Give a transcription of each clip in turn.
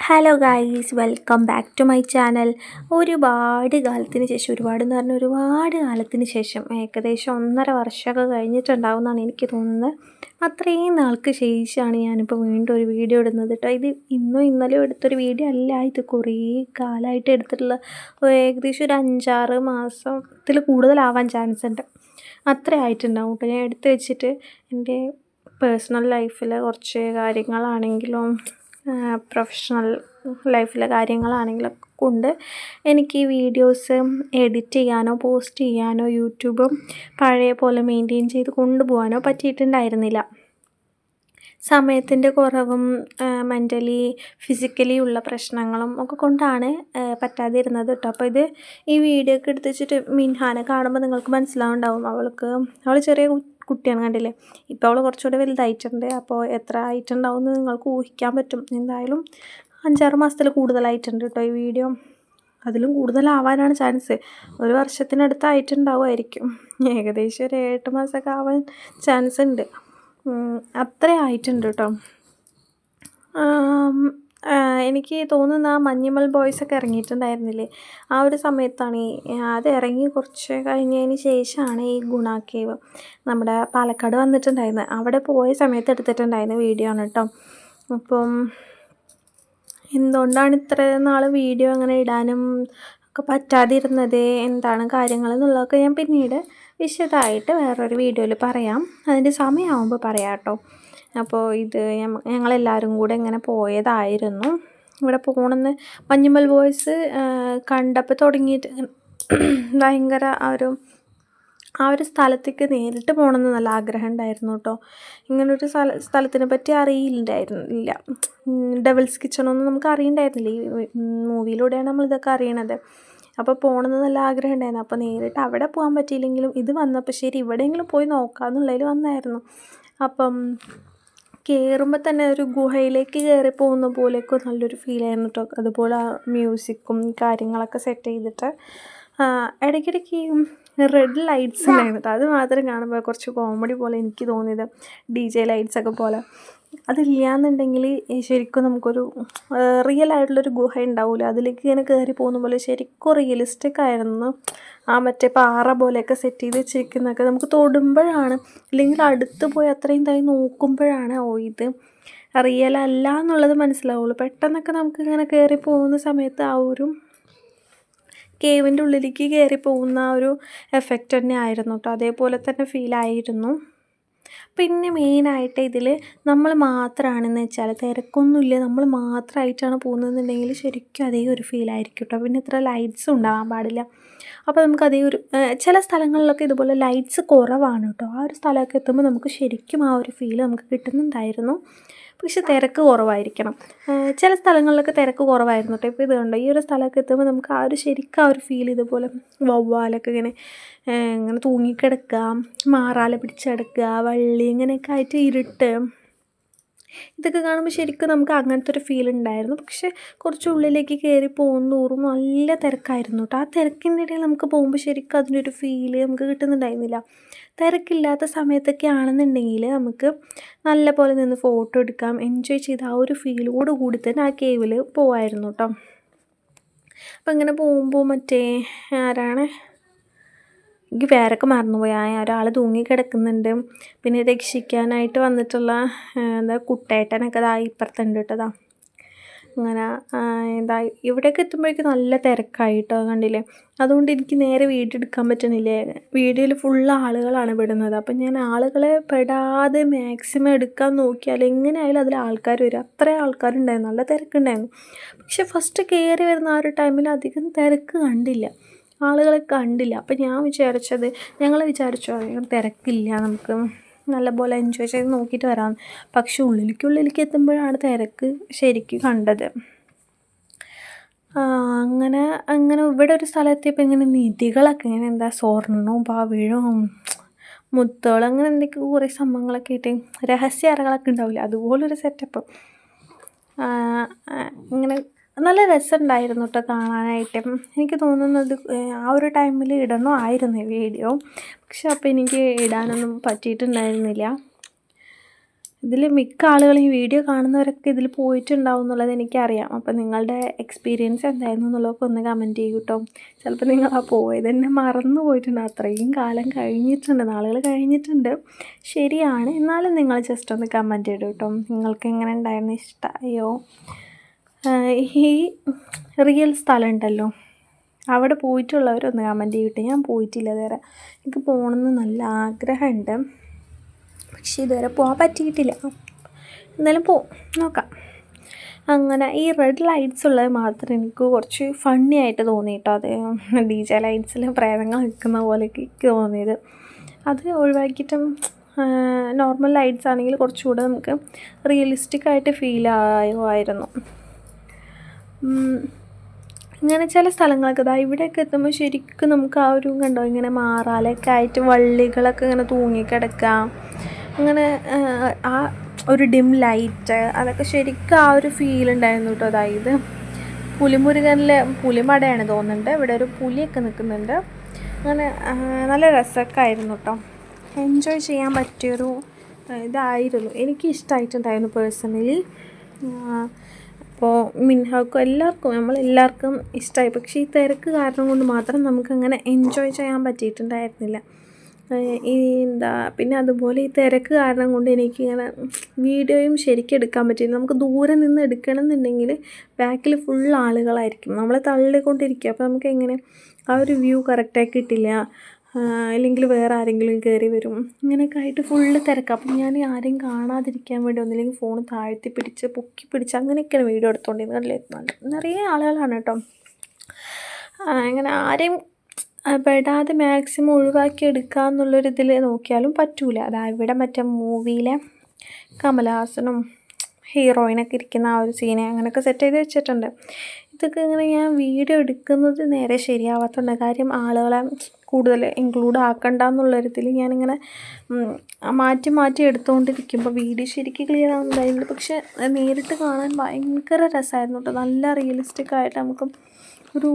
Hello guys welcome back to my channel ഒരുപാട് കാലത്തിന് ശേഷം ഒരുപാട് എന്ന് പറഞ്ഞാൽ ഒരുപാട് കാലത്തിന് ശേഷം ഏകദേശം ഒന്നര വർഷമൊക്കെ കഴിഞ്ഞിട്ടുണ്ടാവും എന്നാണ് എനിക്ക് തോന്നുന്നത്. അത്രയും നാൾക്ക് ശേഷമാണ് ഞാനിപ്പോൾ വീണ്ടും ഒരു വീഡിയോ ഇടുന്നത് കേട്ടോ ഇത് ഇന്നും ഇന്നലെയും എടുത്തൊരു വീഡിയോ അല്ല. ഇത് കുറേ കാലമായിട്ട് എടുത്തിട്ടുള്ള ഏകദേശം ഒരു അഞ്ചാറ് മാസത്തിൽ കൂടുതലാവാൻ ചാൻസ് ഉണ്ട്. അത്ര ആയിട്ടുണ്ടാവും കേട്ടോ ഞാൻ എടുത്ത് വെച്ചിട്ട് എന്റെ പേഴ്സണൽ ലൈഫിൽ കുറച്ച് കാര്യങ്ങളാണെങ്കിലും പ്രൊഫഷണൽ ലൈഫിലെ കാര്യങ്ങളാണെങ്കിലൊക്കെ കൊണ്ട് എനിക്ക് ഈ വീഡിയോസ് എഡിറ്റ് ചെയ്യാനോ പോസ്റ്റ് ചെയ്യാനോ യൂട്യൂബും പഴയ പോലെ മെയിന്റെയിൻ ചെയ്ത് കൊണ്ടുപോകാനോ പറ്റിയിട്ടുണ്ടായിരുന്നില്ല. സമയത്തിന്റെ കുറവും മെന്റലി ഫിസിക്കലി ഉള്ള പ്രശ്നങ്ങളും ഒക്കെ കൊണ്ടാണ് പറ്റാതിരുന്നത് കേട്ടോ അപ്പോൾ ഇത് ഈ വീഡിയോ ഒക്കെ എടുത്ത് വെച്ചിട്ട് മിൻഹാനെ കാണുമ്പോൾ നിങ്ങൾക്ക് മനസ്സിലാവുണ്ടാവും. അവൾക്ക് അവൾ ചെറിയ കുട്ടിയാണ് കണ്ടില്ലേ? ഇപ്പോൾ അവൾ കുറച്ചുകൂടെ വലുതായിട്ടുണ്ട്. അപ്പോൾ എത്ര ആയിട്ടുണ്ടാവും എന്ന് നിങ്ങൾക്ക് ഊഹിക്കാൻ പറ്റും. എന്തായാലും അഞ്ചാറ് മാസത്തിൽ കൂടുതലായിട്ടുണ്ട് കേട്ടോ ഈ വീഡിയോ. അതിലും കൂടുതലാവാനാണ് ചാൻസ്. ഒരു വർഷത്തിനടുത്തായിട്ടുണ്ടാവുമായിരിക്കും. ഏകദേശം ഒരു ഏഴെട്ട് മാസമൊക്കെ ആവാൻ ചാൻസ് ഉണ്ട്. അത്ര ആയിട്ടുണ്ട് കേട്ടോ. എനിക്ക് തോന്നുന്ന ആ മഞ്ഞുമൽ ബോയ്സൊക്കെ ഇറങ്ങിയിട്ടുണ്ടായിരുന്നില്ലേ? ആ ഒരു സമയത്താണ് ഈ അത് ഇറങ്ങി കുറച്ച് കഴിഞ്ഞതിന് ശേഷമാണ് ഈ ഗുണ കേവ് നമ്മുടെ പാലക്കാട് വന്നിട്ടുണ്ടായിരുന്നത്. അവിടെ പോയ സമയത്ത് എടുത്തിട്ടുണ്ടായിരുന്ന വീഡിയോ ആണ് കേട്ടോ. അപ്പം എന്തുകൊണ്ടാണ് ഇത്ര നാൾ വീഡിയോ അങ്ങനെ ഇടാനും ഒക്കെ പറ്റാതിരുന്നത്? എന്താണ് കാര്യങ്ങൾ എന്നുള്ളതൊക്കെ ഞാൻ പിന്നീട് വിശദമായിട്ട് വേറൊരു വീഡിയോയിൽ പറയാം. അതിന്റെ സമയമാകുമ്പോൾ പറയാം കേട്ടോ. അപ്പോൾ ഇത് ഞങ്ങളെല്ലാവരും കൂടെ ഇങ്ങനെ പോയതായിരുന്നു. ഇവിടെ പോകണമെന്ന് മഞ്ഞുമൽ ബോയ്സ് കണ്ടപ്പോൾ തുടങ്ങിയിട്ട് ഭയങ്കര ആ ഒരു ആ ഒരു സ്ഥലത്തേക്ക് നേരിട്ട് പോകണമെന്ന് നല്ല ആഗ്രഹം ഉണ്ടായിരുന്നു കേട്ടോ. ഇങ്ങനൊരു സ്ഥല സ്ഥലത്തിനെ പറ്റി അറിയില്ലായിരുന്നില്ല ഡബിൾസ് കിച്ചണൊന്നും നമുക്ക് അറിയണ്ടായിരുന്നില്ല. ഈ മൂവിയിലൂടെയാണ് നമ്മളിതൊക്കെ അറിയണത്. അപ്പോൾ പോകണമെന്ന് നല്ല ആഗ്രഹം ഉണ്ടായിരുന്നു. അപ്പോൾ നേരിട്ട് അവിടെ പോകാൻ പറ്റിയില്ലെങ്കിലും ഇത് വന്നപ്പോൾ ശരി ഇവിടെയെങ്കിലും പോയി നോക്കാമെന്നുള്ളതിൽ വന്നായിരുന്നു. അപ്പം കയറുമ്പോൾ തന്നെ ഒരു ഗുഹയിലേക്ക് കയറി പോകുന്ന പോലെയൊക്കെ നല്ലൊരു ഫീലായിരുന്നു കേട്ടോ അതുപോലെ ആ മ്യൂസിക്കും കാര്യങ്ങളൊക്കെ സെറ്റ് ചെയ്തിട്ട് ഇടയ്ക്കിടയ്ക്ക് റെഡ് ലൈറ്റ്സ് ഉണ്ടായിരുന്നു കേട്ടോ അത് മാത്രം കാണുമ്പോൾ കുറച്ച് കോമഡി പോലെ എനിക്ക് തോന്നിയത്. ഡി ജെ ലൈറ്റ്സൊക്കെ പോലെ. അതില്ലാന്നുണ്ടെങ്കിൽ ശരിക്കും നമുക്കൊരു റിയൽ ആയിട്ടുള്ളൊരു ഗുഹ ഉണ്ടാവില്ല അതിലേക്ക് ഇങ്ങനെ കയറി പോകുന്ന പോലെ ശരിക്കും റിയലിസ്റ്റിക് ആയിരുന്നു. ആ മറ്റേ പാറ പോലെയൊക്കെ സെറ്റ് ചെയ്ത് വെച്ചിരിക്കുന്നതൊക്കെ നമുക്ക് തൊടുമ്പോഴാണ് അല്ലെങ്കിൽ അടുത്ത് പോയി അത്രയും തായി നോക്കുമ്പോഴാണ് ഓ ഇത് റിയൽ അല്ല എന്നുള്ളത് മനസ്സിലാവുള്ളൂ. പെട്ടെന്നൊക്കെ നമുക്ക് ഇങ്ങനെ കയറി പോകുന്ന സമയത്ത് ആ ഒരു കേവിന്റെ ഉള്ളിലേക്ക് കയറി പോകുന്ന ആ ഒരു എഫക്റ്റ് തന്നെ ആയിരുന്നു കേട്ടോ അതേപോലെ തന്നെ ഫീലായിരുന്നു പിന്നെ മെയിനായിട്ട് ഇതിൽ നമ്മൾ മാത്രമാണെന്ന് വെച്ചാൽ തിരക്കൊന്നുമില്ല. നമ്മൾ മാത്രമായിട്ടാണ് പോകുന്നതെന്നുണ്ടെങ്കിൽ ശരിക്കും അതേ ഒരു ഫീലായിരിക്കും കേട്ടോ പിന്നെ ഇത്ര ലൈറ്റ്സും ഉണ്ടാവാൻ പാടില്ല. അപ്പോൾ നമുക്ക് അതേ ഒരു ചില സ്ഥലങ്ങളിലൊക്കെ ഇതുപോലെ ലൈറ്റ്സ് കുറവാണ് കേട്ടോ ആ ഒരു സ്ഥലമൊക്കെ എത്തുമ്പോൾ നമുക്ക് ശരിക്കും ആ ഒരു ഫീൽ നമുക്ക് കിട്ടുന്നുണ്ടായിരുന്നു. പക്ഷെ തിരക്ക് കുറവായിരിക്കണം. ചില സ്ഥലങ്ങളിലൊക്കെ തിരക്ക് കുറവായിരുന്നു കേട്ടോ. ഇപ്പോൾ ഇതുണ്ട് ഈ ഒരു സ്ഥലമൊക്കെ എത്തുമ്പോൾ നമുക്ക് ആ ഒരു ശരിക്കും ആ ഒരു ഫീൽ ഇതുപോലെ വവ്വാലൊക്കെ ഇങ്ങനെ ഇങ്ങനെ തൂങ്ങിക്കിടക്കുക മാറാല പിടിച്ചെടുക്കുക വള്ളി ഇങ്ങനെയൊക്കെ ആയിട്ട് ഇരുട്ട്. ഇതൊക്കെ കാണുമ്പോൾ ശരിക്കും നമുക്ക് അങ്ങനത്തെ ഒരു ഫീൽ ഉണ്ടായിരുന്നു. പക്ഷെ കുറച്ച് ഉള്ളിലേക്ക് കയറി പോകുന്നതോറും നല്ല തിരക്കായിരുന്നു കേട്ടോ ആ തിരക്കിന്റെ ഇടയിൽ നമുക്ക് പോകുമ്പോൾ ശരിക്കും അതിന്റെ ഒരു ഫീൽ നമുക്ക് കിട്ടുന്നുണ്ടായിരുന്നില്ല. തിരക്കില്ലാത്ത സമയത്തൊക്കെ ആണെന്നുണ്ടെങ്കിൽ നമുക്ക് നല്ല പോലെ നിന്ന് ഫോട്ടോ എടുക്കാം എൻജോയ് ചെയ്ത് ആ ഒരു ഫീലോട് കൂടി തന്നെ ആ കേവിൽ പോവായിരുന്നു കേട്ടോ അപ്പം ഇങ്ങനെ പോകുമ്പോൾ മറ്റേ ആരാണ്? എനിക്ക് പേരൊക്കെ മറന്നുപോയി. ആ ഒരാൾ തൂങ്ങിക്കിടക്കുന്നുണ്ട്. പിന്നെ രക്ഷിക്കാനായിട്ട് വന്നിട്ടുള്ള എന്താ കുട്ടേട്ടനൊക്കെ ഇതാ ഇപ്പുറത്തുണ്ട് കേട്ടോ അങ്ങനെ എന്താ ഇവിടെയൊക്കെ എത്തുമ്പോഴേക്കും നല്ല തിരക്കായിട്ടോ കണ്ടില്ലേ? അതുകൊണ്ട് എനിക്ക് നേരെ വീടെടുക്കാൻ പറ്റണില്ലേ? വീഡിയോയിൽ ഫുള്ള് ആളുകളാണ് പെടുന്നത്. അപ്പം ഞാൻ ആളുകളെ പെടാതെ മാക്സിമം എടുക്കാൻ നോക്കിയാൽ എങ്ങനെയായാലും അതിൽ ആൾക്കാർ വരും. അത്രയും ആൾക്കാരുണ്ടായിരുന്നു. നല്ല തിരക്കുണ്ടായിരുന്നു. പക്ഷെ ഫസ്റ്റ് കയറി വരുന്ന ആ ഒരു ടൈമിൽ അധികം തിരക്ക് കണ്ടില്ല. ആളുകളെ കണ്ടില്ല. അപ്പം ഞാൻ വിചാരിച്ചത് ഞങ്ങൾ വിചാരിച്ചു അധികം തിരക്കില്ല നമുക്ക് നല്ലപോലെ എൻജോയ് ചെയ്ത് നോക്കിയിട്ട് വരാം. പക്ഷെ ഉള്ളിലേക്ക് ഉള്ളിലേക്ക് എത്തുമ്പോഴാണ് തിരക്ക് ശരിക്കും കണ്ടത്. അങ്ങനെ അങ്ങനെ ഇവിടെ ഒരു സ്ഥലത്തെത്തിയപ്പോൾ ഇങ്ങനെ നിധികളൊക്കെ ഇങ്ങനെ എന്താ സ്വർണവും പവിഴവും മുത്തുകൾ അങ്ങനെ എന്തൊക്കെയോ കുറേ സംഭവങ്ങളൊക്കെ ആയിട്ട് രഹസ്യ അറകളൊക്കെ ഉണ്ടാവില്ല? അതുപോലൊരു സെറ്റപ്പ് ഇങ്ങനെ നല്ല രസമുണ്ടായിരുന്നു കേട്ടോ കാണാനായിട്ട്. എനിക്ക് തോന്നുന്നത് ആ ഒരു ടൈമിൽ ഇടണമായിരുന്നു വീഡിയോ. പക്ഷെ അപ്പോൾ എനിക്ക് ഇടാനൊന്നും പറ്റിയിട്ടുണ്ടായിരുന്നില്ല. ഇതിൽ മിക്ക ആളുകളും ഈ വീഡിയോ കാണുന്നവരൊക്കെ ഇതിൽ പോയിട്ടുണ്ടാവും എന്നുള്ളത് എനിക്കറിയാം. അപ്പോൾ നിങ്ങളുടെ എക്സ്പീരിയൻസ് എന്തായിരുന്നു എന്നുള്ളതൊക്കെ ഒന്ന് കമന്റ് ചെയ്യൂ കേട്ടോ ചിലപ്പോൾ നിങ്ങൾ ആ പോയത് തന്നെ മറന്നു പോയിട്ടുണ്ട്. അത്രയും കാലം കഴിഞ്ഞിട്ടുണ്ട് നാളുകൾ കഴിഞ്ഞിട്ടുണ്ട്. ശരിയാണ്. എന്നാലും നിങ്ങൾ ജസ്റ്റ് ഒന്ന് കമന്റ് ചെയ്തു കേട്ടോ നിങ്ങൾക്ക് എങ്ങനെ ഉണ്ടായിരുന്നു? ഇഷ്ടമായോ ഈ റിയൽ സ്ഥലം ഉണ്ടല്ലോ അവിടെ പോയിട്ടുള്ളവരൊന്ന് കമന്റ് ചെയ്തിട്ട് ഞാൻ പോയിട്ടില്ല ഇതുവരെ. എനിക്ക് പോകണമെന്ന് നല്ല ആഗ്രഹമുണ്ട്. പക്ഷേ ഇതുവരെ പോകാൻ പറ്റിയിട്ടില്ല. എന്നാലും പോവും നോക്കാം. അങ്ങനെ ഈ റെഡ് ലൈറ്റ്സ് ഉള്ളത് മാത്രം എനിക്ക് കുറച്ച് ഫണ്ണി ആയിട്ട് തോന്നി കേട്ടോ. അത് ഡി ജെ ലൈറ്റ്സിൽ പ്രേതങ്ങൾ നിൽക്കുന്ന പോലെയൊക്കെ എനിക്ക് തോന്നിയത്. അത് ഒഴിവാക്കിയിട്ടും നോർമൽ ലൈറ്റ്സ് ആണെങ്കിൽ കുറച്ചുകൂടെ നമുക്ക് റിയലിസ്റ്റിക് ആയിട്ട് ഫീൽ ആയുമായിരുന്നു ഇങ്ങനെ ചില സ്ഥലങ്ങളൊക്കെ ഇതാ ഇവിടെയൊക്കെ എത്തുമ്പോൾ ശരിക്കും നമുക്ക് ആ ഒരു കണ്ടോ ഇങ്ങനെ മാറാലൊക്കെ ആയിട്ട് വള്ളികളൊക്കെ ഇങ്ങനെ തൂങ്ങിക്കിടക്കാം അങ്ങനെ ആ ഒരു ഡിം ലൈറ്റ് അതൊക്കെ ശരിക്കും ആ ഒരു ഫീൽ ഉണ്ടായിരുന്നു കേട്ടോ അതായത് പുലിമുരുകനിലെ പുലിമടയാണ് തോന്നുന്നുണ്ട്. ഇവിടെ ഒരു പുലിയൊക്കെ നിൽക്കുന്നുണ്ട്. അങ്ങനെ നല്ല രസമൊക്കെ ആയിരുന്നു കേട്ടോ എൻജോയ് ചെയ്യാൻ പറ്റിയൊരു ഇതായിരുന്നു. എനിക്ക് ഇഷ്ടമായിട്ടുണ്ടായിരുന്നു പേഴ്സണലി അപ്പോൾ മിൻഹാക്കും എല്ലാവർക്കും നമ്മളെല്ലാവർക്കും ഇഷ്ടമായി പക്ഷേ ഈ തിരക്ക് കാരണം കൊണ്ട് മാത്രം നമുക്കങ്ങനെ എൻജോയ് ചെയ്യാൻ പറ്റിയിട്ടുണ്ടായിരുന്നില്ല. ഈ എന്താ പിന്നെ അതുപോലെ ഈ തിരക്ക് കാരണം കൊണ്ട് എനിക്കിങ്ങനെ വീഡിയോയും ശരിക്കും എടുക്കാൻ പറ്റില്ല നമുക്ക് ദൂരെ നിന്ന് എടുക്കണം എന്നുണ്ടെങ്കിൽ ബാക്കിൽ ഫുൾ ആളുകളായിരിക്കും. നമ്മളെ തള്ളിക്കൊണ്ടിരിക്കുക അപ്പോൾ നമുക്ക് എങ്ങനെ ആ ഒരു വ്യൂ കറക്റ്റായി കിട്ടില്ല. അല്ലെങ്കിൽ വേറെ ആരെങ്കിലും കയറി വരും. ഇങ്ങനെയൊക്കെ ആയിട്ട് ഫുള്ള് തിരക്കാം. അപ്പം ഞാൻ ആരെയും കാണാതിരിക്കാൻ വേണ്ടി ഒന്നില്ലെങ്കിൽ ഫോൺ താഴ്ത്തി പിടിച്ച് പൊക്കി പിടിച്ച് അങ്ങനെയൊക്കെയാണ് വീഡിയോ എടുത്തുകൊണ്ടിരുന്നത് നല്ല നിറയെ ആളുകളാണ് കേട്ടോ. അങ്ങനെ ആരെയും പെടാതെ മാക്സിമം ഒഴിവാക്കി എടുക്കുക എന്നുള്ളൊരിതിൽ നോക്കിയാലും പറ്റൂല. അതാ ഇവിടെ മറ്റേ മൂവിയിലെ കമലഹാസനും ഹീറോയിനൊക്കെ ഇരിക്കുന്ന ആ ഒരു സീനെ അങ്ങനെയൊക്കെ സെറ്റ് ചെയ്ത് വെച്ചിട്ടുണ്ട്. ഇതൊക്കെ ഇങ്ങനെ ഞാൻ വീഡിയോ എടുക്കുന്നത് നേരെ ശരിയാവാത്തതുണ്ട് കാര്യം ആളുകളെ കൂടുതൽ ഇൻക്ലൂഡ് ആക്കണ്ട എന്നുള്ളൊരിതിൽ ഞാനിങ്ങനെ മാറ്റി മാറ്റി എടുത്തുകൊണ്ടിരിക്കുമ്പോൾ വീഡിയോ ശരിക്കും ക്ലിയർ ആവുന്നുണ്ടായിരുന്നു പക്ഷേ നേരിട്ട് കാണാൻ ഭയങ്കര രസമായിരുന്നു കേട്ടോ നല്ല റിയലിസ്റ്റിക് ആയിട്ട് നമുക്ക് ഒരു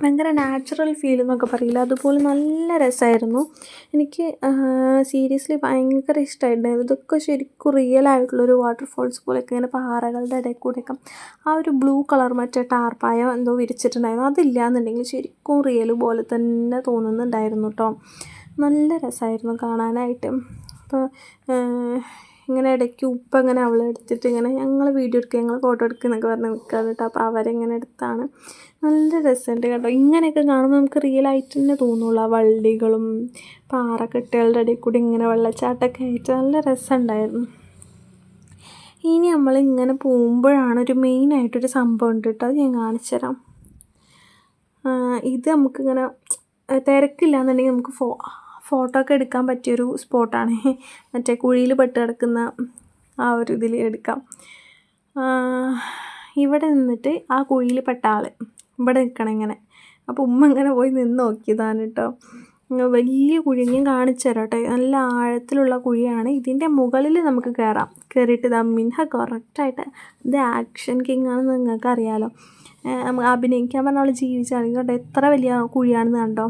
ഭയങ്കര നാച്ചുറൽ ഫീൽ എന്നൊക്കെ പറയില്ല? അതുപോലെ നല്ല രസമായിരുന്നു. എനിക്ക് സീരിയസ്ലി ഭയങ്കര ഇഷ്ടമായിട്ടുണ്ടായിരുന്നു ഇതൊക്കെ ശരിക്കും റിയൽ ആയിട്ടുള്ളൊരു വാട്ടർഫോൾസ് പോലെയൊക്കെ ഇങ്ങനെ പാറകളുടെ ഇടയിൽ കൂടെയൊക്കെ ആ ഒരു ബ്ലൂ കളർ മറ്റേ ടാർപ്പായോ എന്തോ വിരിച്ചിട്ടുണ്ടായിരുന്നു. അതില്ല എന്നുണ്ടെങ്കിൽ ശരിക്കും റിയൽ പോലെ തന്നെ തോന്നുന്നുണ്ടായിരുന്നു കേട്ടോ നല്ല രസമായിരുന്നു കാണാനായിട്ട്. അപ്പോൾ ഇങ്ങനെ ഇടയ്ക്ക് ഉപ്പ ഇങ്ങനെ അവളെ എടുത്തിട്ട് ഇങ്ങനെ ഞങ്ങൾ വീഡിയോ എടുക്കുക ഞങ്ങൾ ഫോട്ടോ എടുക്കുക എന്നൊക്കെ പറഞ്ഞ് നിൽക്കുക കേട്ടോ. അപ്പോൾ അവരെങ്ങനെ എടുത്താണ്. നല്ല രസമുണ്ട് കേട്ടോ. ഇങ്ങനെയൊക്കെ കാണുമ്പോൾ നമുക്ക് റിയൽ ആയിട്ട് തന്നെ തോന്നുള്ളൂ ആ വള്ളികളും പാറക്കെട്ടുകളുടെ ഇടയിൽ കൂടി ഇങ്ങനെ വെള്ളച്ചാട്ടമൊക്കെ ആയിട്ട് നല്ല രസമുണ്ടായിരുന്നു. ഇനി നമ്മൾ ഇങ്ങനെ പോകുമ്പോഴാണ് ഒരു മെയിനായിട്ടൊരു സംഭവം ഉണ്ട് കേട്ടോ. അത് ഞാൻ കാണിച്ചു തരാം. ഇത് നമുക്കിങ്ങനെ തിരക്കില്ല എന്നുണ്ടെങ്കിൽ നമുക്ക് ഫോ ഫോട്ടോ ഒക്കെ എടുക്കാൻ പറ്റിയൊരു സ്പോട്ടാണ് മറ്റേ കുഴിയിൽ പെട്ട് കിടക്കുന്ന ആ ഒരു ഇതിൽ എടുക്കാം. ഇവിടെ നിന്നിട്ട് ആ കുഴിയിൽ പെട്ട ആൾ ഇവിടെ നിൽക്കണം ഇങ്ങനെ. അപ്പോൾ ഉമ്മ ഇങ്ങനെ പോയി നിന്ന് നോക്കിയതാണ് കേട്ടോ. വലിയ കുഴി കാണിച്ചു തരാം കേട്ടോ. നല്ല ആഴത്തിലുള്ള കുഴിയാണ്. ഇതിന്റെ മുകളിൽ നമുക്ക് കയറാം കയറിയിട്ട് ഇതാ മിൻഹ കറക്റ്റായിട്ട് ഇത് ആക്ഷൻ കിങ് ആണെന്ന് നിങ്ങൾക്ക് അറിയാമല്ലോ അഭിനയിക്കാൻ പറഞ്ഞ അവൾ ജീവിച്ചാണെങ്കിൽ കേട്ടോ എത്ര വലിയ കുഴിയാണെന്ന് കണ്ടോ?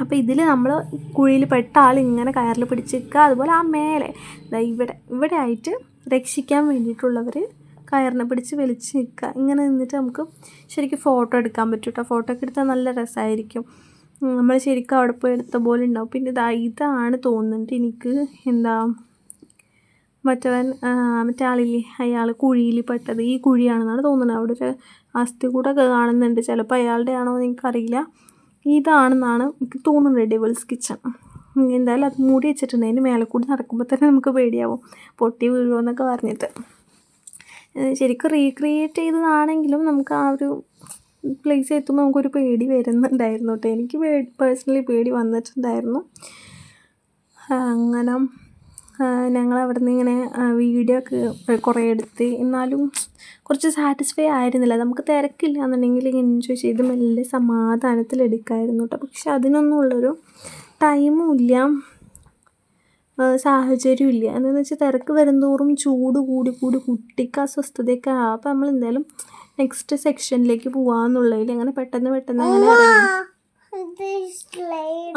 അപ്പോൾ ഇതിൽ നമ്മൾ കുഴിയിൽ പെട്ട ആൾ ഇങ്ങനെ കയറിൽ പിടിച്ച് നിൽക്കുക അതുപോലെ ആ മേലെ ഇവിടെ ഇവിടെ ആയിട്ട് രക്ഷിക്കാൻ വേണ്ടിയിട്ടുള്ളവർ കയറിനെ പിടിച്ച് വലിച്ച് നിൽക്കുക ഇങ്ങനെ നിന്നിട്ട് നമുക്ക് ശരിക്കും ഫോട്ടോ എടുക്കാൻ പറ്റും കേട്ടോ ഫോട്ടോ ഒക്കെ എടുത്താൽ നല്ല രസമായിരിക്കും നമ്മൾ ശരിക്കും അവിടെ പോയി എടുത്ത പോലെ ഉണ്ടാവും. പിന്നെ ഇതാ ഇതാണ് തോന്നുന്നുണ്ട് എനിക്ക് എന്താ മറ്റവൻ മറ്റേ ആളില്ലേ അയാൾ കുഴിയിൽ പെട്ടത്. ഈ കുഴിയാണെന്നാണ് തോന്നുന്നത്. അവിടെ ഒരു അസ്ഥി കൂടെ കാണുന്നുണ്ട്. ചിലപ്പോൾ അയാളുടെ ആണോ എനിക്കറിയില്ല. ഇതാണെന്നാണ് എനിക്ക് തോന്നുന്നത് ഡെവിൾസ് കിച്ചൺ എന്തായാലും അത് മൂടി വെച്ചിട്ടുണ്ട് അതിന് മേലെ കൂടി നടക്കുമ്പോൾ തന്നെ നമുക്ക് പേടിയാവും. പൊട്ടി വീഴുമോ എന്നൊക്കെ പറഞ്ഞിട്ട് ശരിക്കും റീക്രിയേറ്റ് ചെയ്തതാണെങ്കിലും നമുക്ക് ആ ഒരു പ്ലേസ് എത്തുമ്പോൾ നമുക്കൊരു പേടി വരുന്നുണ്ടായിരുന്നു കേട്ടോ എനിക്ക് പേഴ്സണലി പേടി വന്നിട്ടുണ്ടായിരുന്നു. അങ്ങനെ ഞങ്ങൾ അവിടെ നിന്ന് ഇങ്ങനെ വീഡിയോ ഒക്കെ കുറേ എടുത്ത് എന്നാലും കുറച്ച് സാറ്റിസ്ഫൈ ആയിരുന്നില്ല. നമുക്ക് തിരക്കില്ല എന്നുണ്ടെങ്കിൽ എൻജോയ് ചെയ്ത് മെല്ലെ സമാധാനത്തിൽ എടുക്കായിരുന്നു കേട്ടോ പക്ഷെ അതിനൊന്നും ഉള്ളൊരു ടൈമും ഇല്ല. സാഹചര്യം ഇല്ല. എന്താണെന്ന് വെച്ചാൽ തിരക്ക് വരുംതോറും ചൂട് കൂടി കൂടി കുട്ടിക്ക് അസ്വസ്ഥതയൊക്കെ അപ്പോൾ നമ്മൾ എന്തായാലും നെക്സ്റ്റ് സെക്ഷനിലേക്ക് പോകാമെന്നുള്ളതിൽ അങ്ങനെ പെട്ടെന്ന് പെട്ടെന്ന് അങ്ങനെ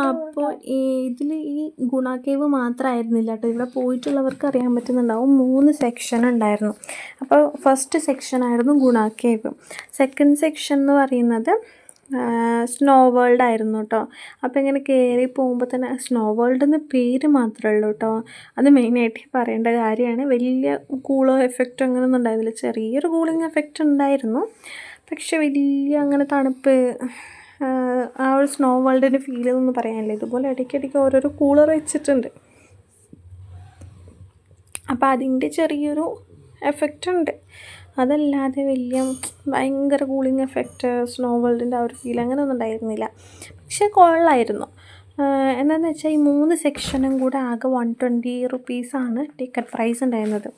അപ്പോൾ ഇതിൽ ഈ ഗുണാക്കേവ് കേവ് മാത്രമായിരുന്നില്ല കേട്ടോ. ഇവിടെ പോയിട്ടുള്ളവർക്ക് അറിയാൻ പറ്റുന്നുണ്ടാവും. മൂന്ന് സെക്ഷൻ ഉണ്ടായിരുന്നു. അപ്പോൾ ഫസ്റ്റ് സെക്ഷൻ ആയിരുന്നു ഗുണാക്കേവ് സെക്കൻഡ് സെക്ഷൻ എന്ന് പറയുന്നത് സ്നോ വേൾഡ് ആയിരുന്നു കേട്ടോ. അപ്പോൾ ഇങ്ങനെ കയറി പോകുമ്പോൾ തന്നെ സ്നോ വേൾഡ് എന്ന് പേര് മാത്രമേ ഉള്ളൂ കേട്ടോ. അത് മെയിനായിട്ട് പറയേണ്ട കാര്യമാണ്. വലിയ കൂളോ എഫക്റ്റോ അങ്ങനെയൊന്നും ഉണ്ടായിരുന്നില്ല. ചെറിയൊരു കൂളിംഗ് എഫക്റ്റ് ഉണ്ടായിരുന്നു. പക്ഷെ വലിയ അങ്ങനെ തണുപ്പ് ആ ഒരു സ്നോ വേൾഡിന്റെ ഫീൽ എന്നൊന്നും പറയാനില്ല. ഇതുപോലെ ഇടയ്ക്കിടയ്ക്ക് ഓരോരോ കൂളർ വെച്ചിട്ടുണ്ട്. അപ്പോൾ അതിന്റെ ചെറിയൊരു എഫക്റ്റ് ഉണ്ട്. അതല്ലാതെ വലിയ ഭയങ്കര കൂളിംഗ് എഫക്റ്റ് സ്നോ വേൾഡിന്റെ ആ ഒരു ഫീൽ അങ്ങനെയൊന്നും ഉണ്ടായിരുന്നില്ല. പക്ഷേ കൊള്ളായിരുന്നു. എന്താണെന്ന് വെച്ചാൽ ഈ മൂന്ന് സെക്ഷനും കൂടെ ആകെ വൺ ട്വന്റി റുപ്പീസാണ് ടിക്കറ്റ് പ്രൈസ് ഉണ്ടായിരുന്നത്.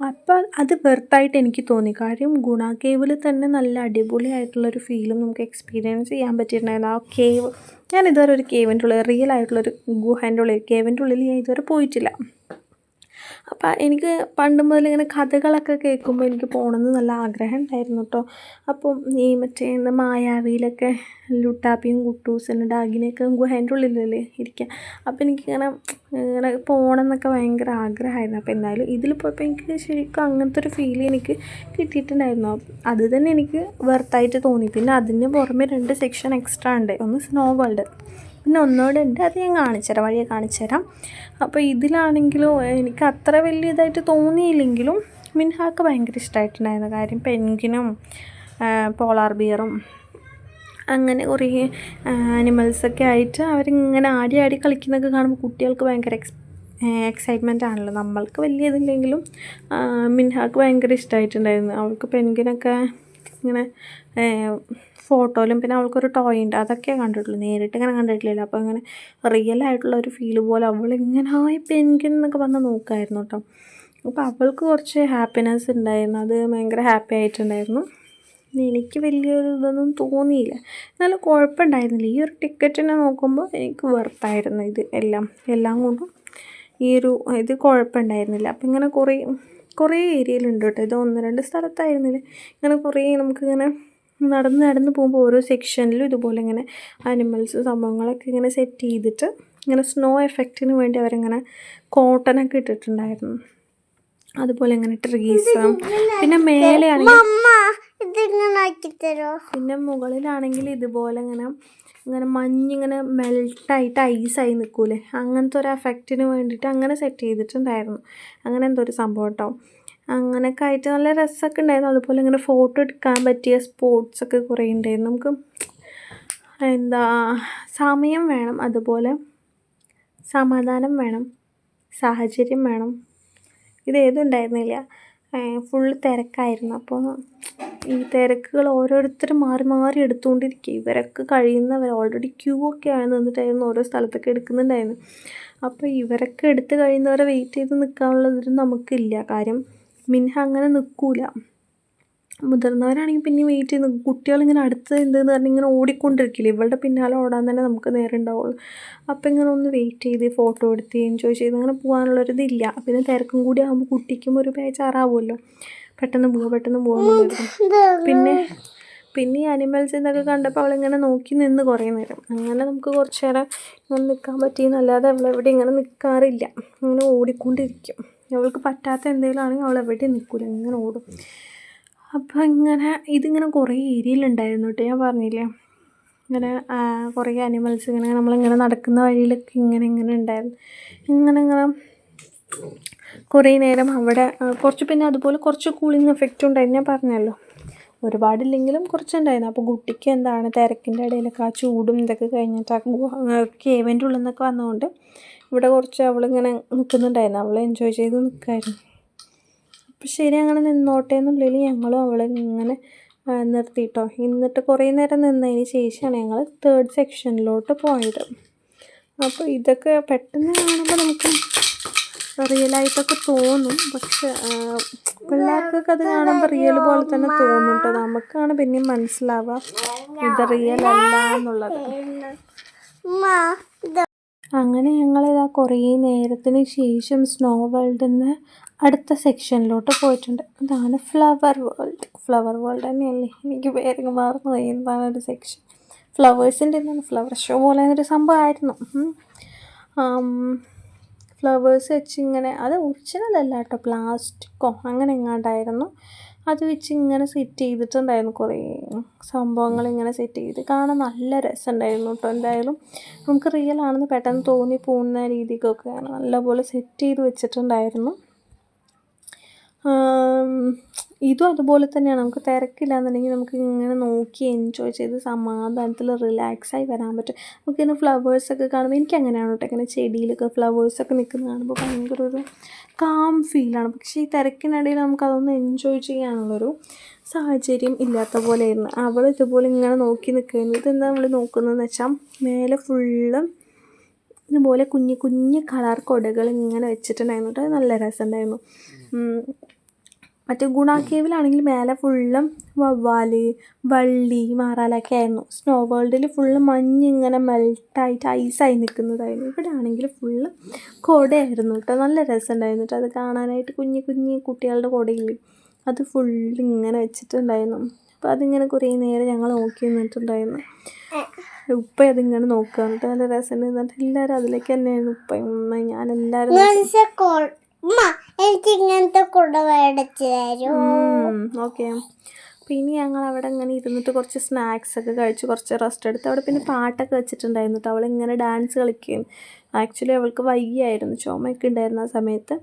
അപ്പോൾ അത് വെർത്തായിട്ട് എനിക്ക് തോന്നി. കാര്യം ഗുണ കേവിൽ തന്നെ നല്ല അടിപൊളിയായിട്ടുള്ളൊരു ഫീലും നമുക്ക് എക്സ്പീരിയൻസ് ചെയ്യാൻ പറ്റിയിട്ടുണ്ടായിരുന്നു. ആ കേവ് ഞാൻ ഇതുവരെ ഒരു കേവിന്റെ ഉള്ളിൽ റിയൽ ആയിട്ടുള്ളൊരു ഗുഹേന്റെ ഉള്ളിൽ കേവിന്റെ ഉള്ളിൽ ഞാൻ ഇതുവരെ പോയിട്ടില്ല. അപ്പം എനിക്ക് പണ്ട് മുതൽ ഇങ്ങനെ കഥകളൊക്കെ കേൾക്കുമ്പോൾ എനിക്ക് പോകണമെന്ന് നല്ല ആഗ്രഹം ഉണ്ടായിരുന്നു കേട്ടോ അപ്പം ഈ മറ്റേ എന്താ മായാവിയിലൊക്കെ ലുട്ടാപ്പിയും കുട്ടൂസനും ഡാഗിനെയൊക്കെ ഗുഹേന്റെ ഉള്ളിലല്ലേ ഇരിക്കുക അപ്പം എനിക്കിങ്ങനെ ഇങ്ങനെ പോകണം എന്നൊക്കെ ഭയങ്കര ആഗ്രഹമായിരുന്നു. അപ്പോൾ എന്തായാലും ഇതിൽ പോയപ്പോൾ എനിക്ക് ശരിക്കും അങ്ങനത്തെ ഒരു ഫീൽ എനിക്ക് കിട്ടിയിട്ടുണ്ടായിരുന്നു. അത് തന്നെ എനിക്ക് വെർത്തായിട്ട് തോന്നി. പിന്നെ അതിന് പുറമെ രണ്ട് സെക്ഷൻ എക്സ്ട്രാ ഉണ്ട്. ഒന്ന് സ്നോ വേൾഡ് പിന്നെ ഒന്നുകൂടെ ഉണ്ട്. അത് ഞാൻ കാണിച്ചു തരാം വഴിയെ കാണിച്ചു തരാം അപ്പോൾ ഇതിലാണെങ്കിലും എനിക്ക് അത്ര വലിയ ഇതായിട്ട് തോന്നിയില്ലെങ്കിലും മിൻഹാക്ക് ഭയങ്കര ഇഷ്ടമായിട്ടുണ്ടായിരുന്നു. കാര്യം പെൻഗിനും പോളാർ ബിയറും അങ്ങനെ കുറേ ആനിമൽസൊക്കെ ആയിട്ട് അവരിങ്ങനെ ആടി ആടി കളിക്കുന്നതൊക്കെ കാണുമ്പോൾ കുട്ടികൾക്ക് ഭയങ്കര എക്സ് എക്സൈറ്റ്മെന്റ് ആണല്ലോ. നമ്മൾക്ക് വലിയ ഇതില്ലെങ്കിലും മിൻഹാക്ക് ഭയങ്കര ഇഷ്ടമായിട്ടുണ്ടായിരുന്നു. അവൾക്ക് പെൻഗിനൊക്കെ ഇങ്ങനെ ഫോട്ടോയിലും പിന്നെ അവൾക്കൊരു ടോയ് ഉണ്ട്. അതൊക്കെ കണ്ടിട്ടുള്ളൂ. നേരിട്ട് ഇങ്ങനെ കണ്ടിട്ടില്ല അപ്പോൾ ഇങ്ങനെ റിയൽ ആയിട്ടുള്ള ഒരു ഫീൽ പോലെ അവൾ അവളിങ്ങനെ ആയി പെൻഗിൻ എന്നൊക്കെ പറഞ്ഞ് നോക്കുമായിരുന്നു കേട്ടോ അപ്പോൾ അവൾക്ക് കുറച്ച് ഹാപ്പിനെസ് ഉണ്ടായിരുന്നു. അത് ഭയങ്കര ഹാപ്പി ആയിട്ടുണ്ടായിരുന്നു. എനിക്ക് വലിയൊരു ഇതൊന്നും തോന്നിയില്ല. എന്നാലും കുഴപ്പമുണ്ടായിരുന്നില്ല. ഈ ഒരു ടിക്കറ്റിനെ നോക്കുമ്പോൾ എനിക്ക് വെറുത്തായിരുന്നു ഇത് എല്ലാം. എല്ലാം കൊണ്ടും ഈ ഒരു ഇത് കുഴപ്പമുണ്ടായിരുന്നില്ല. അപ്പം ഇങ്ങനെ കുറേ കുറേ ഏരിയയിലുണ്ട് കേട്ടോ. ഇത് ഒന്ന് രണ്ട് സ്ഥലത്തായിരുന്നില്ല. ഇങ്ങനെ കുറേ നമുക്കിങ്ങനെ നടന്ന് നടന്ന് പോകുമ്പോൾ ഓരോ സെക്ഷനിലും ഇതുപോലെ ഇങ്ങനെ ആനിമൽസ് സംഭവങ്ങളൊക്കെ ഇങ്ങനെ സെറ്റ് ചെയ്തിട്ട് ഇങ്ങനെ സ്നോ എഫക്റ്റിന് വേണ്ടി അവരിങ്ങനെ കോട്ടനൊക്കെ ഇട്ടിട്ടുണ്ടായിരുന്നു. അതുപോലെ ഇങ്ങനെ ട്രീസ് പിന്നെ മേലെയാണെങ്കിൽ പിന്നെ മുകളിലാണെങ്കിൽ ഇതുപോലെ ഇങ്ങനെ ഇങ്ങനെ മഞ്ഞിങ്ങനെ മെൽട്ടായിട്ട് ഐസായി നിൽക്കൂലേ. അങ്ങനത്തെ ഒരു എഫക്റ്റിന് വേണ്ടിയിട്ട് അങ്ങനെ സെറ്റ് ചെയ്തിട്ടുണ്ടായിരുന്നു. അങ്ങനെ എന്തോ ഒരു സംഭവം കേട്ടോ അങ്ങനെയൊക്കെ ആയിട്ട് നല്ല രസമൊക്കെ ഉണ്ടായിരുന്നു. അതുപോലെ ഇങ്ങനെ ഫോട്ടോ എടുക്കാൻ പറ്റിയ സ്പോർട്സൊക്കെ കുറേ ഉണ്ടായിരുന്നു. നമുക്ക് എന്താ സമയം വേണം. അതുപോലെ സമാധാനം വേണം. സാഹചര്യം വേണം. ഇതേതും ഉണ്ടായിരുന്നില്ല. ഫുൾ തിരക്കായിരുന്നു. അപ്പോൾ ഈ തിരക്കുകൾ ഓരോരുത്തരും മാറി മാറി എടുത്തുകൊണ്ടിരിക്കുക. ഇവരൊക്കെ കഴിയുന്നവർ ഓൾറെഡി ക്യൂ ഒക്കെ ആയി നിന്നിട്ടായിരുന്നു ഓരോ സ്ഥലത്തൊക്കെ എടുക്കുന്നുണ്ടായിരുന്നു അപ്പോൾ ഇവരൊക്കെ എടുത്ത് കഴിയുന്നവരെ വെയിറ്റ് ചെയ്ത് നിൽക്കാനുള്ളതൊരു നമുക്കില്ല. കാര്യം മിൻഹ അങ്ങനെ നിൽക്കില്ല മുതിർന്നവരാണെങ്കിൽ പിന്നെ വെയിറ്റ് ചെയ്ത് കുട്ടികളിങ്ങനെ അടുത്ത് എന്തെന്ന് പറഞ്ഞ് ഇങ്ങനെ ഓടിക്കൊണ്ടിരിക്കില്ല? ഇവളുടെ പിന്നാലെ ഓടാൻ തന്നെ നമുക്ക് നേരം ഉണ്ടാവുള്ളൂ. അപ്പോൾ ഇങ്ങനെ ഒന്ന് വെയിറ്റ് ചെയ്ത് ഫോട്ടോ എടുത്ത് എൻജോയ് ചെയ്ത് അങ്ങനെ പോകാനുള്ളൊരിതില്ല പിന്നെ തിരക്കും കൂടി ആകുമ്പോൾ കുട്ടിക്കും ഒരു പേച്ചാറാവുമല്ലോ പെട്ടെന്ന് പോവാം പെട്ടെന്ന് പോകാൻ പിന്നെ പിന്നെ ഈ അനിമൽസ് എന്നൊക്കെ കണ്ടപ്പോൾ അവളിങ്ങനെ നോക്കി നിന്ന് കുറേ നേരം. അങ്ങനെ നമുക്ക് കുറച്ച് നേരം ഇങ്ങനെ നിൽക്കാൻ പറ്റിയെന്നല്ലാതെ അവളെവിടെ ഇങ്ങനെ നിൽക്കാറില്ല ഇങ്ങനെ ഓടിക്കൊണ്ടിരിക്കും. അവൾക്ക് പറ്റാത്ത എന്തെങ്കിലും ആണെങ്കിൽ അവൾ നിൽക്കില്ല ഇങ്ങനെ ഓടും. അപ്പോൾ ഇങ്ങനെ ഇതിങ്ങനെ കുറേ ഏരിയയിലുണ്ടായിരുന്നു കേട്ടോ. ഞാൻ പറഞ്ഞില്ലേ? ഇങ്ങനെ കുറേ അനിമൽസ് ഇങ്ങനെ നമ്മളിങ്ങനെ നടക്കുന്ന വഴിയിലൊക്കെ ഇങ്ങനെ ഇങ്ങനെ ഉണ്ടായിരുന്നു. ഇങ്ങനെ ഇങ്ങനെ കുറേ നേരം അവിടെ കുറച്ച് പിന്നെ അതുപോലെ കുറച്ച് കൂളിങ് എഫക്റ്റ് ഉണ്ടായിരുന്നു. ഞാൻ പറഞ്ഞല്ലോ. ഒരുപാടില്ലെങ്കിലും കുറച്ചുണ്ടായിരുന്നു. അപ്പോൾ കുട്ടിക്ക് എന്താണ് തിരക്കിന്റെ ഇടയിലൊക്കെ ആ ചൂടും ഇതൊക്കെ കഴിഞ്ഞിട്ട് കേവിന്റെ ഉള്ളിൽ നിന്നൊക്കെ വന്നതുകൊണ്ട് ഇവിടെ കുറച്ച് അവളിങ്ങനെ നിൽക്കുന്നുണ്ടായിരുന്നു. അവൾ എൻജോയ് ചെയ്ത് നിൽക്കുമായിരുന്നു അപ്പോൾ ശരി അങ്ങനെ നിന്നോട്ടെ എന്നുള്ളതിൽ ഞങ്ങളും അവളെ ഇങ്ങനെ നിർത്തിയിട്ടോ എന്നിട്ട് കുറേ നേരം നിന്നതിന് ശേഷമാണ് ഞങ്ങൾ തേർഡ് സെക്ഷനിലോട്ട് പോയത് അപ്പോൾ ഇതൊക്കെ പെട്ടെന്ന് കാണുമ്പോൾ നമുക്ക് റിയലായിട്ടൊക്കെ തോന്നും പക്ഷെ പിള്ളേർക്കൊക്കെ അത് കാണുമ്പോൾ റിയൽ പോലെ തന്നെ തോന്നും കേട്ടോ നമുക്കാണ് പിന്നെയും മനസ്സിലാവുക ഇത് റിയൽ അല്ല എന്നുള്ളത് അങ്ങനെ ഞങ്ങളിതാ കുറേ നേരത്തിന് ശേഷം സ്നോ വേൾഡിൽ നിന്ന് അടുത്ത സെക്ഷനിലോട്ട് പോയിട്ടുണ്ട്. അതാണ് ഫ്ലവർ വേൾഡ് ഫ്ലവർ വേൾഡ് തന്നെയല്ലേ? എനിക്ക് പേര് മാറുന്നു എന്താണ് ഒരു സെക്ഷൻ ഫ്ലവേഴ്സിന്റെ എന്താണ്? ഫ്ലവർ ഷോ പോലെ ഒരു സംഭവമായിരുന്നു ഫ്ലവേഴ്സ് വെച്ച് ഇങ്ങനെ അത് ഒറിജിനൽ അല്ല കേട്ടോ. പ്ലാസ്റ്റിക്കോ അങ്ങനെ എങ്ങാണ്ടായിരുന്നു അത് വെച്ച് ഇങ്ങനെ സെറ്റ് ചെയ്തിട്ടുണ്ടായിരുന്നു കുറേ സംഭവങ്ങൾ ഇങ്ങനെ സെറ്റ് ചെയ്ത്. കാണാൻ നല്ല രസമുണ്ടായിരുന്നു കേട്ടോ. എന്തായാലും നമുക്ക് റിയൽ ആണെന്ന് പെട്ടെന്ന് തോന്നി പോകുന്ന രീതിക്കൊക്കെ നല്ലപോലെ സെറ്റ് ചെയ്ത് വെച്ചിട്ടുണ്ടായിരുന്നു. ഇതും അതുപോലെ തന്നെയാണ്. നമുക്ക് തിരക്കില്ലാന്നുണ്ടെങ്കിൽ നമുക്ക് ഇങ്ങനെ നോക്കി എൻജോയ് ചെയ്ത് സമാധാനത്തിൽ റിലാക്സായി വരാൻ പറ്റും. നമുക്കിങ്ങനെ ഫ്ലവേഴ്സൊക്കെ കാണുമ്പോൾ എനിക്ക് അങ്ങനെയാണ് കേട്ടോ. ഇങ്ങനെ ചെടിയിലൊക്കെ ഫ്ലവേഴ്സൊക്കെ നിൽക്കുന്ന കാണുമ്പോൾ ഭയങ്കര ഒരു കാം ഫീലാണ് പക്ഷേ ഈ തിരക്കിനിടയിൽ നമുക്കതൊന്ന് എൻജോയ് ചെയ്യാനുള്ളൊരു സാഹചര്യം ഇല്ലാത്ത പോലെയായിരുന്നു. അവൾ ഇതുപോലെ ഇങ്ങനെ നോക്കി നിൽക്കുന്നത് ഇതെന്താ നമ്മൾ നോക്കുന്നതെന്ന് വെച്ചാൽ മേലെ ഫുള്ള് ഇതുപോലെ കുഞ്ഞു കുഞ്ഞു കളർ കൊടകൾ ഇങ്ങനെ വെച്ചിട്ടുണ്ടായിരുന്നു നല്ല രസമുണ്ടായിരുന്നു. മറ്റേ ഗുണ കേവിലാണെങ്കിൽ മേലെ ഫുള്ളും വവ്വാൽ വള്ളി മാറാലൊക്കെ ആയിരുന്നു. സ്നോ വേൾഡിൽ ഫുള്ള് മഞ്ഞ് ഇങ്ങനെ മെൽട്ടായിട്ട് ഐസായി നിൽക്കുന്നതായിരുന്നു. ഇവിടെ ആണെങ്കിൽ ഫുള്ള് കുടയായിരുന്നു കേട്ടോ. നല്ല രസമുണ്ടായിരുന്നു കേട്ടോ. അത് കാണാനായിട്ട് കുഞ്ഞു കുഞ്ഞു കുട്ടികളുടെ കുടയില്ലേ? അത് ഫുള്ള് ഇങ്ങനെ വെച്ചിട്ടുണ്ടായിരുന്നു. അപ്പോൾ അതിങ്ങനെ കുറേ നേരം ഞങ്ങൾ നോക്കി നിന്നിട്ടുണ്ടായിരുന്നു. ഉപ്പ അതിങ്ങനെ നോക്കുക എന്നിട്ട് നല്ല രസമുണ്ട്. എല്ലാവരും അതിലേക്ക് തന്നെയായിരുന്നു. ഉപ്പയും ഞാൻ എല്ലാവരും എനിക്ക് ഇങ്ങനത്തെ കുട മേടിച്ചു തരും. ഓക്കെ. പിന്നെ ഞങ്ങൾ അവിടെ ഇങ്ങനെ ഇരുന്നിട്ട് കുറച്ച് സ്നാക്സ് ഒക്കെ കഴിച്ച് കുറച്ച് റെസ്റ്റ് എടുത്ത് അവിടെ പിന്നെ പാട്ടൊക്കെ വെച്ചിട്ടുണ്ടായിരുന്നു കേട്ടോ അവളിങ്ങനെ ഡാൻസ് കളിക്കുകയും. ആക്ച്വലി അവൾക്ക് വയ്യായിരുന്നു ചുമയൊക്കെ ഉണ്ടായിരുന്നു ആ സമയത്ത്.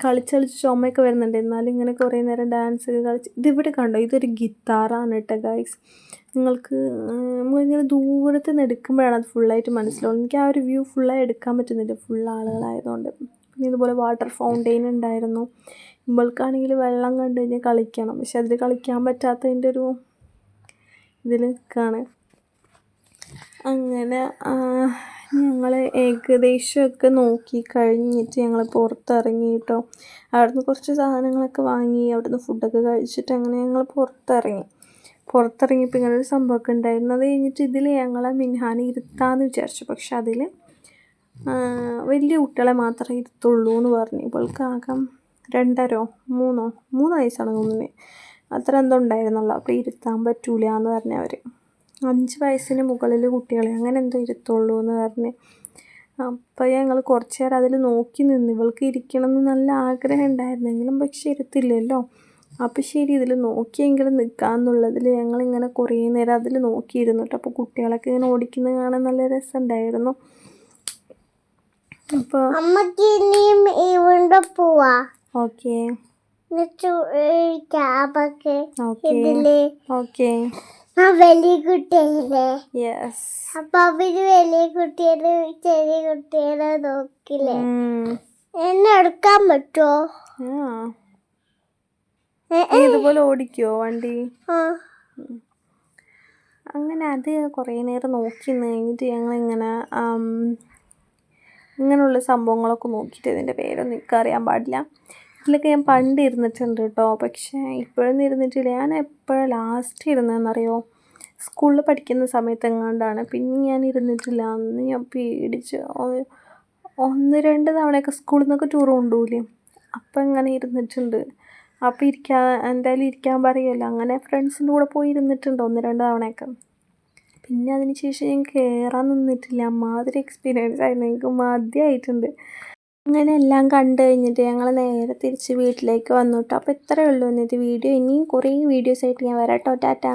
കളിച്ച് കളിച്ച് ചുമയൊക്കെ വരുന്നുണ്ട്. എന്നാലും ഇങ്ങനെ കുറേ നേരം ഡാൻസ് ഒക്കെ കളിച്ച്. ഇതിവിടെ കണ്ടോ? ഇതൊരു ഗിത്താറാണ് കേട്ടോ ഗൈസ് നിങ്ങൾക്ക് നമ്മളിങ്ങനെ ദൂരത്ത് നിന്ന് എടുക്കുമ്പോഴാണ് അത് ഫുള്ളായിട്ട് മനസ്സിലാവുള്ളൂ എനിക്ക് ആ ഒരു വ്യൂ ഫുള്ളായി എടുക്കാൻ പറ്റുന്നില്ല. ഫുൾ ആളുകളായതുകൊണ്ട്. പിന്നെ ഇതുപോലെ വാട്ടർ ഫൗണ്ടെയിൻ ഉണ്ടായിരുന്നു. ഇവൾക്കാണെങ്കിൽ വെള്ളം കണ്ടു കഴിഞ്ഞാൽ കളിക്കണം. പക്ഷെ അതിൽ കളിക്കാൻ പറ്റാത്തതിന്റെ ഒരു ഇതിൽ നിൽക്കുകയാണ് അങ്ങനെ ഞങ്ങൾ ഏകദേശമൊക്കെ നോക്കി കഴിഞ്ഞിട്ട് ഞങ്ങൾ പുറത്തിറങ്ങി കേട്ടോ അവിടുന്ന് കുറച്ച് സാധനങ്ങളൊക്കെ വാങ്ങി അവിടുന്ന് ഫുഡൊക്കെ കഴിച്ചിട്ട് അങ്ങനെ ഞങ്ങൾ പുറത്തിറങ്ങി. പുറത്തിറങ്ങിയപ്പോൾ ഇങ്ങനെ ഒരു സംഭവമൊക്കെ ഉണ്ടായിരുന്നു. അത് കഴിഞ്ഞിട്ട് ഇതിൽ ഞങ്ങളെ മിൻഹാനെ ഇരുത്താമെന്ന് വിചാരിച്ചു. പക്ഷെ അതിൽ വലിയ കുട്ടികളെ മാത്രമേ ഇരുത്തുള്ളൂ എന്ന് പറഞ്ഞു. ഇവൾക്ക് ആകെ രണ്ടരോ മൂന്നോ മൂന്ന് വയസ്സാണ് തോന്നുന്നത് അത്ര എന്തോ ഉണ്ടായിരുന്നുള്ളൂ. അപ്പോൾ ഇരുത്താൻ പറ്റൂല എന്ന് പറഞ്ഞു പറഞ്ഞവർ അഞ്ച് വയസ്സിന് മുകളിൽ കുട്ടികളെ അങ്ങനെ എന്തോ ഇരുത്തുള്ളൂ എന്ന് പറഞ്ഞ്. അപ്പോൾ ഞങ്ങൾ കുറച്ച് നേരം അതിൽ നോക്കി നിന്ന് ഇവൾക്ക് ഇരിക്കണം എന്ന് നല്ല ആഗ്രഹം ഉണ്ടായിരുന്നെങ്കിലും പക്ഷേ ഇരുത്തില്ലല്ലോ. അപ്പോൾ ശരി ഇതിൽ നോക്കിയെങ്കിലും നിൽക്കാമെന്നുള്ളതിൽ ഞങ്ങളിങ്ങനെ കുറേ നേരം അതിൽ നോക്കിയിരുന്നു കേട്ടോ. അപ്പോൾ കുട്ടികളൊക്കെ ഇങ്ങനെ ഓടിക്കുന്നത് കാണാൻ നല്ല രസമുണ്ടായിരുന്നു. അപ്പോൾ അമ്മയ്ക്ക് ഇനിയും ഇവിടെ പോവാ. ഓക്കെ. വലിയ കുട്ടിയല്ലേ? യെസ് അപ്പൊ അവർ വലിയ കുട്ടികൾ ചെറിയ കുട്ടികളെ നോക്കില്ലേ? എന്നെ എടുക്കാൻ പറ്റുമോ ആ. നീ ഇതുപോലെ ഓടിക്കോ വണ്ടി? അങ്ങനെ അത് കുറേ നേരം നോക്കി കഴിഞ്ഞിട്ട് ഞങ്ങളിങ്ങനെ ആം, ഇങ്ങനെയുള്ള സംഭവങ്ങളൊക്കെ നോക്കിയിട്ട് ഇതിന്റെ പേരൊന്നും എനിക്ക് അറിയാൻ പാടില്ല. ഇതിലൊക്കെ ഞാൻ പണ്ട് ഇരുന്നിട്ടുണ്ട് കേട്ടോ. പക്ഷേ ഇപ്പോഴൊന്നും ഇരുന്നിട്ടില്ല. ഞാൻ എപ്പോഴാണ് ലാസ്റ്റ് ഇരുന്നതെന്നറിയോ? സ്കൂളിൽ പഠിക്കുന്ന സമയത്ത് എങ്ങാണ്ടാണ് പിന്നെ ഞാൻ ഇരുന്നിട്ടില്ല. അന്ന് ഞാൻ പേടിച്ച് ഒന്ന് രണ്ട് തവണയൊക്കെ സ്കൂളിൽ നിന്നൊക്കെ ടൂർ കൊണ്ടുപോകില്ലേ അപ്പം ഇങ്ങനെ ഇരുന്നിട്ടുണ്ട്. അപ്പോൾ ഇരിക്കാൻ എന്തായാലും ഇരിക്കാൻ പറയുമല്ലോ അങ്ങനെ ഫ്രണ്ട്സിന്റെ കൂടെ പോയി ഇരുന്നിട്ടുണ്ട് ഒന്ന് രണ്ട് തവണയൊക്കെ. പിന്നെ അതിന് ശേഷം ഞാൻ കയറാൻ നിന്നിട്ടില്ല. അമ്മാതിരി എക്സ്പീരിയൻസ് ആയിരുന്നു. എനിക്ക് മതിയായിട്ടുണ്ട് അങ്ങനെ എല്ലാം കണ്ടു കഴിഞ്ഞിട്ട് ഞങ്ങൾ നേരെ തിരിച്ച് വീട്ടിലേക്ക് വന്നു കേട്ടോ അപ്പോൾ ഇത്രയേ ഉള്ളൂ ഇന്നത്തെ വീഡിയോ ഇനിയും കുറേ വീഡിയോസ് ആയിട്ട് ഞാൻ വരാം കേട്ടോ ടാറ്റാ.